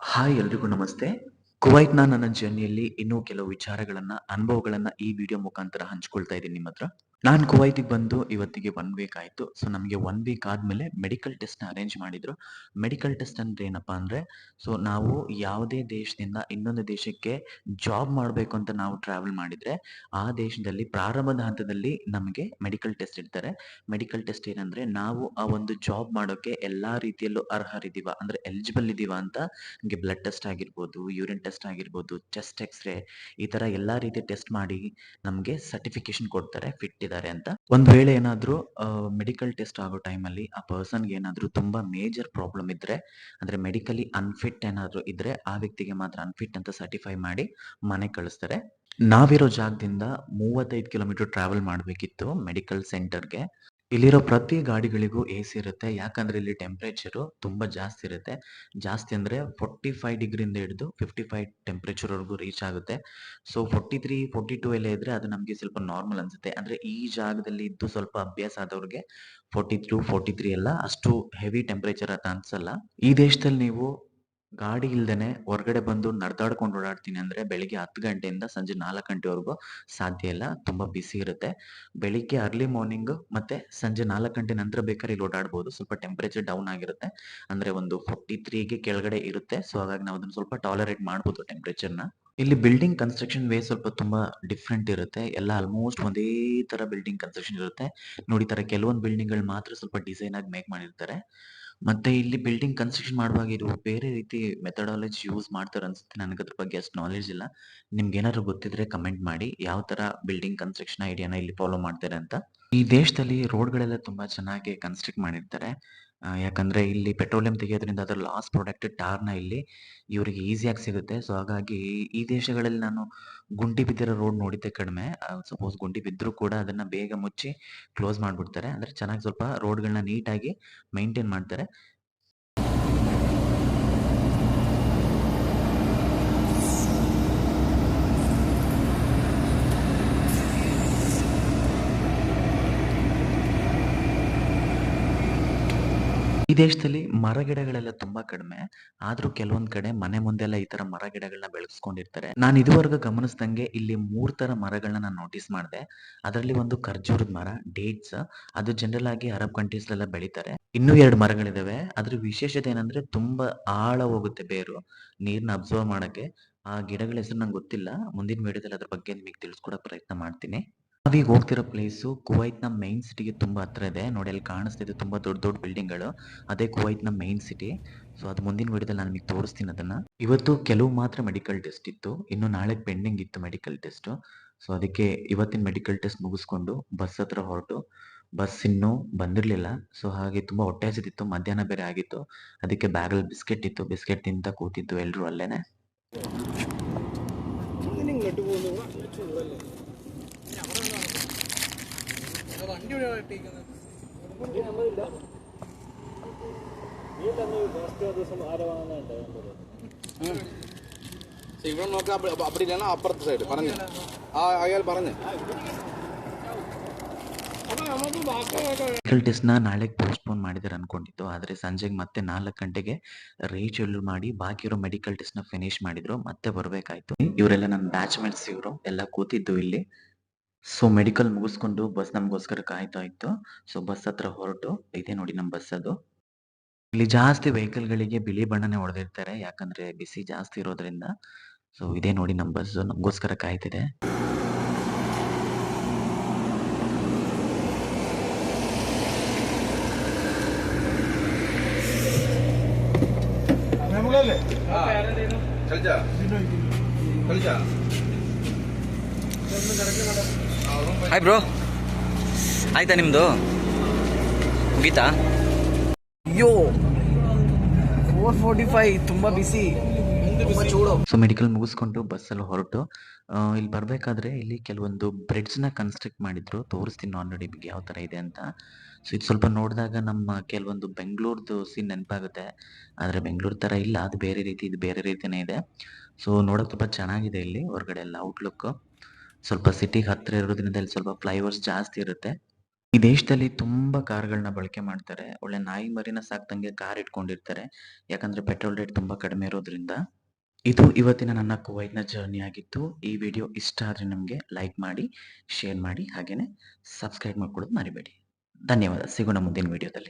Hi ಎಲ್ರಿಗೂ ನಮಸ್ತೆ. ಕುವೈಟ್‌ನ ನನ್ನ ಜರ್ನಿಯಲ್ಲಿ ಇನ್ನೂ ಕೆಲವು ವಿಚಾರಗಳನ್ನ, ಅನುಭವಗಳನ್ನ ಈ ವಿಡಿಯೋ ಮುಖಾಂತರ ಹಂಚ್ಕೊಳ್ತಾ ಇದ್ದೀನಿ ನಿಮ್ಮ ಹತ್ರ. ನಾನು ಕುವೈತಿಗೆ ಬಂದು ಇವತ್ತಿಗೆ ಒನ್ ವೀಕ್ ಆಯಿತು ಸೊ ನಮಗೆ ಒನ್ ವೀಕ್ ಆದಮೇಲೆ ಮೆಡಿಕಲ್ ಟೆಸ್ಟ್‌ನ ಅರೇಂಜ್ ಮಾಡಿದರು ಮೆಡಿಕಲ್ ಟೆಸ್ಟ್ ಅಂದರೆ ಏನಪ್ಪಾ ಅಂದರೆ ಸೊ ನಾವು ಯಾವುದೇ ದೇಶದಿಂದ ಇನ್ನೊಂದು ದೇಶಕ್ಕೆ ಜಾಬ್ ಮಾಡಬೇಕು ಅಂತ ನಾವು ಟ್ರಾವೆಲ್ ಮಾಡಿದರೆ ಆ ದೇಶದಲ್ಲಿ ಪ್ರಾರಂಭದ ಹಂತದಲ್ಲಿ ನಮಗೆ ಮೆಡಿಕಲ್ ಟೆಸ್ಟ್ ಇಡ್ತಾರೆ. ಮೆಡಿಕಲ್ ಟೆಸ್ಟ್ ಏನಂದರೆ ನಾವು ಆ ಒಂದು ಜಾಬ್ ಮಾಡೋಕ್ಕೆ ಎಲ್ಲ ರೀತಿಯಲ್ಲೂ ಅರ್ಹರಿದ್ದೀವ ಅಂದರೆ ಎಲಿಜಿಬಲ್ ಇದ್ದೀವ ಅಂತ ನಮಗೆ ಬ್ಲಡ್ ಟೆಸ್ಟ್ ಆಗಿರ್ಬೋದು, ಯೂರಿನ್ ಟೆಸ್ಟ್ ಆಗಿರ್ಬೋದು, ಚೆಸ್ಟ್ ಎಕ್ಸ್‌ರೇ ಈ ಥರ ಎಲ್ಲ ರೀತಿಯ ಟೆಸ್ಟ್ ಮಾಡಿ ನಮಗೆ ಸರ್ಟಿಫಿಕೇಶನ್ ಕೊಡ್ತಾರೆ ಫಿಟ್ ಇದ್ದಾರೆ ಅಂತ. ಒಂದ್ ವೇಳೆ ಏನಾದ್ರು ಮೆಡಿಕಲ್ ಟೆಸ್ಟ್ ಆಗೋ ಟೈಮಲ್ಲಿ ಆ ಪರ್ಸನ್‌ಗೆ ಏನಾದ್ರು ತುಂಬಾ ಮೇಜರ್ ಪ್ರಾಬ್ಲಮ್ ಇದ್ರೆ, ಅಂದ್ರೆ ಮೆಡಿಕಲಿ ಅನ್‌ಫಿಟ್ ಏನಾದ್ರು ಇದ್ರೆ, ಆ ವ್ಯಕ್ತಿಗೆ ಮಾತ್ರ ಅನ್‌ಫಿಟ್ ಅಂತ ಸರ್ಟಿಫೈ ಮಾಡಿ ಮನೆ ಕಳಿಸ್ತಾರೆ. ನಾವಿರೋ ಜಾಗದಿಂದ 35 ಕಿಲೋಮೀಟರ್ ಟ್ರಾವೆಲ್ ಮಾಡಬೇಕಿತ್ತು ಮೆಡಿಕಲ್ ಸೆಂಟರ್‌ಗೆ. ಇಲ್ಲಿರೋ ಪ್ರತಿ ಗಾಡಿಗಳಿಗೂ ಎ ಸಿ ಇರುತ್ತೆ. ಯಾಕಂದ್ರೆ ಇಲ್ಲಿ ಟೆಂಪ್ರೇಚರು ತುಂಬಾ ಜಾಸ್ತಿ ಇರುತ್ತೆ. ಜಾಸ್ತಿ ಅಂದ್ರೆ 45 ಡಿಗ್ರಿಯಿಂದ ಹಿಡಿದು 55 ಟೆಂಪರೇಚರ್ ವರೆಗೂ ರೀಚ್ ಆಗುತ್ತೆ. ಸೊ 43, 42 ಎಲ್ಲ ಇದ್ರೆ ಅದು ನಮಗೆ ಸ್ವಲ್ಪ ನಾರ್ಮಲ್ ಅನ್ಸುತ್ತೆ. ಅಂದ್ರೆ ಈ ಜಾಗದಲ್ಲಿ ಇದ್ದು ಸ್ವಲ್ಪ ಅಭ್ಯಾಸ ಆದವ್ರಿಗೆ 42, 43 ಎಲ್ಲ ಅಷ್ಟು ಹೆವಿ ಟೆಂಪರೇಚರ್ ಅಂತ ಅನ್ಸಲ್ಲ. ಈ ದೇಶದಲ್ಲಿ ನೀವು ಗಾಡಿ ಇಲ್ದೇನೆ ಹೊರಗಡೆ ಬಂದು ನಡೆದಾಡ್ಕೊಂಡು ಓಡಾಡ್ತೀನಿ ಅಂದ್ರೆ ಬೆಳಿಗ್ಗೆ 10 ಗಂಟೆಯಿಂದ ಸಂಜೆ ನಾಲ್ಕು ಗಂಟೆವರೆಗೂ ಸಾಧ್ಯ ಇಲ್ಲ. ತುಂಬಾ ಬಿಸಿ ಇರುತ್ತೆ. ಬೆಳಿಗ್ಗೆ ಅರ್ಲಿ ಮಾರ್ನಿಂಗ್ ಮತ್ತೆ ಸಂಜೆ ನಾಲ್ಕು ಗಂಟೆ ನಂತರ ಬೇಕಾದ್ರೆ ಇಲ್ಲಿ ಓಡಾಡ್ಬೋದು. ಸ್ವಲ್ಪ ಟೆಂಪರೇಚರ್ ಡೌನ್ ಆಗಿರುತ್ತೆ. ಅಂದ್ರೆ ಒಂದು 43ಗೆ ಕೆಳಗಡೆ ಇರುತ್ತೆ. ಸೊ ಹಾಗಾಗಿ ನಾವು ಅದನ್ನ ಸ್ವಲ್ಪ ಟಾಲರೇಟ್ ಮಾಡ್ಬೋದು ಟೆಂಪರೇಚರ್‌ನ. ಇಲ್ಲಿ ಬಿಲ್ಡಿಂಗ್ ಕನ್ಸ್ಟ್ರಕ್ಷನ್ ವೇ ಸ್ವಲ್ಪ ತುಂಬಾ ಡಿಫ್ರೆಂಟ್ ಇರುತ್ತೆ. ಎಲ್ಲ ಆಲ್ಮೋಸ್ಟ್ ಒಂದೇ ತರ ಬಿಲ್ಡಿಂಗ್ ಕನ್ಸ್ಟ್ರಕ್ಷನ್ ಇರುತ್ತೆ. ನೋಡಿ ತರ ಕೆಲವೊಂದು ಬಿಲ್ಡಿಂಗ್‌ಗಳು ಮಾತ್ರ ಸ್ವಲ್ಪ ಡಿಸೈನ್ ಆಗಿ ಮೇಕ್ ಮಾಡಿರ್ತಾರೆ. ಮತ್ತೆ ಇಲ್ಲಿ ಬಿಲ್ಡಿಂಗ್ ಕನ್ಸ್ಟ್ರಕ್ಷನ್ ಮಾಡುವಾಗ ಇದು ಬೇರೆ ರೀತಿ ಮೆಥಡಾಲಜಿ ಯೂಸ್ ಮಾಡ್ತಾರೆ ಅನ್ಸುತ್ತೆ. ನನಗೆ ಅದ್ರ ಬಗ್ಗೆ ಅಷ್ಟು ನಾಲೆಜ್ ಇಲ್ಲ. ನಿಮ್ಗೆ ಏನಾದ್ರು ಗೊತ್ತಿದ್ರೆ ಕಮೆಂಟ್ ಮಾಡಿ. ಯಾವ ತರ ಬಿಲ್ಡಿಂಗ್ ಕನ್ಸ್ಟ್ರಕ್ಷನ್ ಐಡಿಯಾನ ಇಲ್ಲಿ ಫಾಲೋ ಮಾಡ್ತಾರೆ ಅಂತ. ಈ ದೇಶದಲ್ಲಿ ರೋಡ್‌ಗಳೆಲ್ಲ ತುಂಬಾ ಚೆನ್ನಾಗಿ ಕನ್ಸ್ಟ್ರಕ್ಟ್ ಮಾಡಿರ್ತಾರೆ. ಯಾಕಂದ್ರೆ ಇಲ್ಲಿ ಪೆಟ್ರೋಲಿಯಂ ತೆಗೆಯೋದ್ರಿಂದ ಅದರ ಲಾಸ್ಟ್ ಪ್ರಾಡಕ್ಟ್ ಟಾರ್‌ನ ಇಲ್ಲಿ ಇವರಿಗೆ ಈಸಿಯಾಗಿ ಸಿಗುತ್ತೆ. ಸೊ ಹಾಗಾಗಿ ಈ ದೇಶಗಳಲ್ಲಿ ನಾನು ಗುಂಡಿ ಬಿದ್ದಿರೋ ರೋಡ್ ನೋಡಿದ್ದೆ ಕಡಿಮೆ. ಸಪೋಸ್ ಗುಂಡಿ ಬಿದ್ದರೂ ಕೂಡ ಅದನ್ನ ಬೇಗ ಮುಚ್ಚಿ ಕ್ಲೋಸ್ ಮಾಡಿಬಿಡ್ತಾರೆ ಅಂದರೆ ಚೆನ್ನಾಗಿ ಸ್ವಲ್ಪ ರೋಡ್‌ಗಳನ್ನ ನೀಟಾಗಿ ಮೈಂಟೈನ್ ಮಾಡ್ತಾರೆ. ಈ ದೇಶದಲ್ಲಿ ಮರ-ಗಿಡಗಳೆಲ್ಲ ತುಂಬಾ ಕಡಿಮೆ. ಆದ್ರೂ ಕೆಲವೊಂದ್ ಕಡೆ ಮನೆ ಮುಂದೆಲ್ಲ ಈ ತರ ಮರ-ಗಿಡಗಳನ್ನ ಬೆಳೆಸ್ಕೊಂಡಿರ್ತಾರೆ. ನಾನು ಇದುವರೆಗೂ ಗಮನಿಸ್ದಂಗೆ ಇಲ್ಲಿ ಮೂರ್ ತರ ಮರಗಳನ್ನ ನಾನು ನೋಟಿಸ್ ಮಾಡ್ದೆ. ಅದರಲ್ಲಿ ಒಂದು ಖರ್ಜೂರದ ಮರ, ಡೇಟ್ಸ್ ಅದು ಜನರಲ್ ಆಗಿ ಅರಬ್ ಕಂಟ್ರೀಸ್‌ಲೆಲ್ಲ ಬೆಳೀತಾರೆ. ಇನ್ನೂ ಎರಡು ಮರಗಳಿದಾವೆ. ಅದ್ರ ವಿಶೇಷತೆ ಏನಂದ್ರೆ ತುಂಬಾ ಆಳ ಹೋಗುತ್ತೆ ಬೇರು. ನೀರ್ನ ಅಬ್ಸರ್ವ್ ಮಾಡಕ್ಕೆ. ಆ ಗಿಡಗಳ ಹೆಸರು ನಂಗೆ ಗೊತ್ತಿಲ್ಲ. ಮುಂದಿನ ವಿಡಿಯೋದಲ್ಲಿ ಅದ್ರ ಬಗ್ಗೆ ನಿಮಗೆ ತಿಳಿಸ್ಕೊಡೋ ಪ್ರಯತ್ನ ಮಾಡ್ತೀನಿ. ನಾವೀಗ ಹೋಗ್ತಿರೋ ಪ್ಲೇಸು ಕುವೈತ್ನ ಮೈನ್ ಸಿಟಿಗೆ ತುಂಬ ಹತ್ರ ಇದೆ. ನೋಡಿ ಅಲ್ಲಿ ಕಾಣಿಸ್ತಿದೆ ತುಂಬ ದೊಡ್ಡ ದೊಡ್ಡ ಬಿಲ್ಡಿಂಗ್‌ಗಳು. ಅದೇ ಕುವೈತ್ನ ಮೈನ್ ಸಿಟಿ. ಸೊ ಅದು ಮುಂದಿನ ವಿಡಿಯೋದಲ್ಲಿ ನಾನು ನಿಮಗೆ ತೋರಿಸ್ತೀನಿ ಅದನ್ನು ಇವತ್ತು ಕೆಲವು ಮಾತ್ರ ಮೆಡಿಕಲ್ ಟೆಸ್ಟ್ ಇತ್ತು. ಇನ್ನು ನಾಳೆ ಪೆಂಡಿಂಗ್ ಇತ್ತು ಮೆಡಿಕಲ್ ಟೆಸ್ಟು. ಸೊ ಅದಕ್ಕೆ ಇವತ್ತಿನ ಮೆಡಿಕಲ್ ಟೆಸ್ಟ್ ಮುಗಿಸ್ಕೊಂಡು ಬಸ್ ಹತ್ರ ಹೊರಟು, ಬಸ್ ಇನ್ನೂ ಬಂದಿರಲಿಲ್ಲ ಸೊ ಹಾಗೆ ತುಂಬ ಹೊಟ್ಟೆ ಹಸಿದಿತ್ತು ಮಧ್ಯಾಹ್ನ ಬೇರೆ ಆಗಿತ್ತು. ಅದಕ್ಕೆ ಬ್ಯಾಗಲ್ಲಿ ಬಿಸ್ಕೆಟ್ ಇತ್ತು. ಬಿಸ್ಕೆಟ್ ತಿಂತ ಕೂತಿದ್ದು ಎಲ್ಲರೂ ಅಲ್ಲೇನೆ. ഇവൻ ಪೋಸ್ಟ್ അവിടെ ഇല്ലാണോ അപ്പുറത്തെ സൈഡ് പറഞ്ഞു ആ അയാൾ പറഞ്ഞു ನಾಳೆಗೆ ಪೋಸ್ಟ್ಪೋನ್ ಮಾಡಿದಾರೆ ಅನ್ಕೊಂಡಿತ್ತು ಆದರೆ ಸಂಜೆಗೆ ಮತ್ತೆ ನಾಲ್ಕು ಗಂಟೆಗೆ ರೀಶೆಡ್ಯೂಲ್ ಮಾಡಿ ಬಾಕಿ ಇರೋ ಮೆಡಿಕಲ್ ಟೆಸ್ಟ್ನ ಫಿನಿಶ್ ಮಾಡಿದ್ರು ಮತ್ತೆ ಬರಬೇಕಾಯ್ತು. ಇವರೆಲ್ಲ ನನ್ನ ಬ್ಯಾಚ್ ಮೇಟ್ಸ್ ಇವರು ಎಲ್ಲ ಕೂತಿದ್ದು ಇಲ್ಲಿ. ಸೊ ಮೆಡಿಕಲ್ ಮುಗಿಸ್ಕೊಂಡು ಬಸ್ ನಮಗೋಸ್ಕರ ಕಾಯ್ತಾ ಇತ್ತು. ಸೊ ಬಸ್ ಹತ್ರ ಹೊರಟು ಇದೆ ನೋಡಿ ನಮ್ಮ ಬಸ್ ಅದು. ಇಲ್ಲಿ ಜಾಸ್ತಿ ವೆಹಿಕಲ್‌ಗಳಿಗೆ ಬಿಳಿ ಬಣ್ಣನೇ ಹೊಡೆದಿರ್ತಾರೆ. ಯಾಕಂದ್ರೆ ಬಿಸಿ ಜಾಸ್ತಿ ಇರೋದ್ರಿಂದ. ಸೊ ಇದೇ ನೋಡಿ ನಮ್ಮ ಬಸ್ ನಮಗೋಸ್ಕರ ಕಾಯ್ತಿದೆ. ಕಲ್ಜಾ ಕಲ್ಜಾ ಹಾಯ್ ಬ್ರೋ ಆಯ್ತಾ ನಿಮ್ಮದು ಮುಗೀತಾ ಅಯ್ಯೋ ಫೋರ್ ಫೋರ್ಟಿ ಫೈವ್ ತುಂಬ ಬಿಸಿ ತುಂಬ ಚೂಡು ಸೊ ಮೆಡಿಕಲ್ ಮುಗಿಸ್ಕೊಂಡು ಬಸ್ಸಲ್ಲಿ ಹೊರಟು ಇಲ್ಲಿ ಬರಬೇಕಾದ್ರೆ ಇಲ್ಲಿ ಕೆಲವೊಂದು ಬ್ರೆಡ್ಸ್ನ ಕನ್ಸ್ಟ್ರಕ್ಟ್ ಮಾಡಿದ್ರು. ತೋರಿಸ್ತೀನಿ ಆಲ್ರೆಡಿ ನಿಮಗೆ ಯಾವ ತರ ಇದೆ ಅಂತ. ಸೊ ಇದು ಸ್ವಲ್ಪ ನೋಡಿದಾಗ ನಮ್ಮ ಕೆಲವೊಂದು ಬೆಂಗಳೂರ್ದು ಸೀನ್ ನೆನಪಾಗುತ್ತೆ. ಆದ್ರೆ ಬೆಂಗಳೂರು ಥರ ಇಲ್ಲ. ಅದು ಬೇರೆ ರೀತಿ ಇದು ಬೇರೆ ರೀತಿನೇ ಇದೆ. ಸೊ ನೋಡೋಕೆ ತುಂಬಾ ಚೆನ್ನಾಗಿದೆ ಇಲ್ಲಿ ಹೊರಗಡೆ ಎಲ್ಲ ಔಟ್‌ಲುಕ್. ಸ್ವಲ್ಪ ಸಿಟಿಗೆ ಹತ್ರ ಇರೋದ್ರಿಂದ ಇಲ್ಲಿ ಸ್ವಲ್ಪ ಫ್ಲೈಓವರ್ಸ್ ಜಾಸ್ತಿ ಇರುತ್ತೆ. ಈ ದೇಶದಲ್ಲಿ ತುಂಬಾ ಕಾರ್ಗಳನ್ನ ಬಳಕೆ ಮಾಡ್ತಾರೆ. ಒಳ್ಳೆ ನಾಯಿ ಮರಿನ ಸಾಕ್ದಂಗೆ ಕಾರ್ ಇಟ್ಕೊಂಡಿರ್ತಾರೆ. ಯಾಕಂದ್ರೆ ಪೆಟ್ರೋಲ್ ರೇಟ್ ತುಂಬಾ ಕಡಿಮೆ ಇರೋದ್ರಿಂದ. ಇದು ಇವತ್ತಿನ ನನ್ನ ಕುವೈಟ್ನ ಜರ್ನಿ ಆಗಿತ್ತು. ಈ ವಿಡಿಯೋ ಇಷ್ಟ ಆದರೆ ನಮಗೆ ಲೈಕ್ ಮಾಡಿ ಶೇರ್ ಮಾಡಿ, ಹಾಗೇನೆ ಸಬ್ಸ್ಕ್ರೈಬ್ ಮಾಡ್ಕೊಳ್ಳೋದು ಮರಿಬೇಡಿ. ಧನ್ಯವಾದ. ಸಿಗೋಣ ಮುಂದಿನ ವಿಡಿಯೋದಲ್ಲಿ